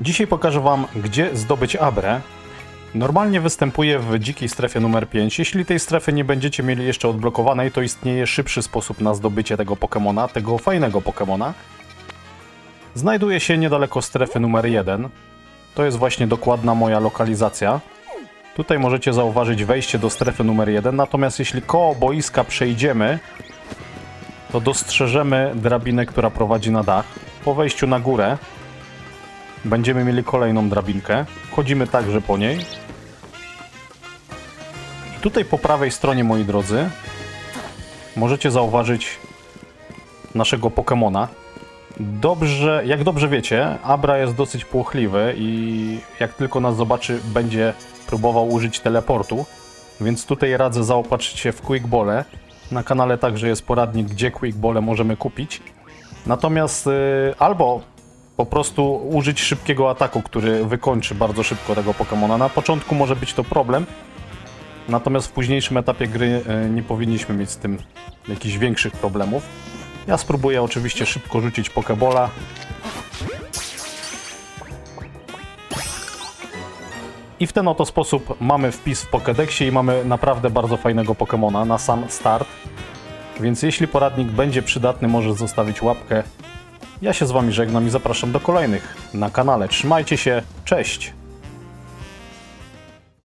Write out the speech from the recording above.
Dzisiaj pokażę Wam, gdzie zdobyć abrę. Normalnie występuje w dzikiej strefie numer 5. Jeśli tej strefy nie będziecie mieli jeszcze odblokowanej, to istnieje szybszy sposób na zdobycie tego Pokemona, tego fajnego Pokemona. Znajduje się niedaleko strefy numer 1. To jest właśnie dokładna moja lokalizacja. Tutaj możecie zauważyć wejście do strefy numer 1, natomiast jeśli koło boiska przejdziemy, to dostrzeżemy drabinę, która prowadzi na dach. Po wejściu na górę będziemy mieli kolejną drabinkę. Wchodzimy także po niej. I tutaj po prawej stronie, moi drodzy, możecie zauważyć naszego Pokemona. Dobrze, jak dobrze wiecie, Abra jest dosyć płochliwy i jak tylko nas zobaczy, będzie próbował użyć teleportu. Więc tutaj radzę zaopatrzyć się w Quickbole. Na kanale także jest poradnik, gdzie Quickbole możemy kupić. Natomiast y, albo po prostu użyć szybkiego ataku, który wykończy bardzo szybko tego Pokemona. Na początku może być to problem, natomiast w późniejszym etapie gry y, nie powinniśmy mieć z tym jakichś większych problemów. Ja spróbuję oczywiście szybko rzucić Pokebola. I w ten oto sposób mamy wpis w Pokédexie i mamy naprawdę bardzo fajnego Pokemona na sam start. Więc jeśli poradnik będzie przydatny, może zostawić łapkę. Ja się z Wami żegnam i zapraszam do kolejnych na kanale. Trzymajcie się, cześć!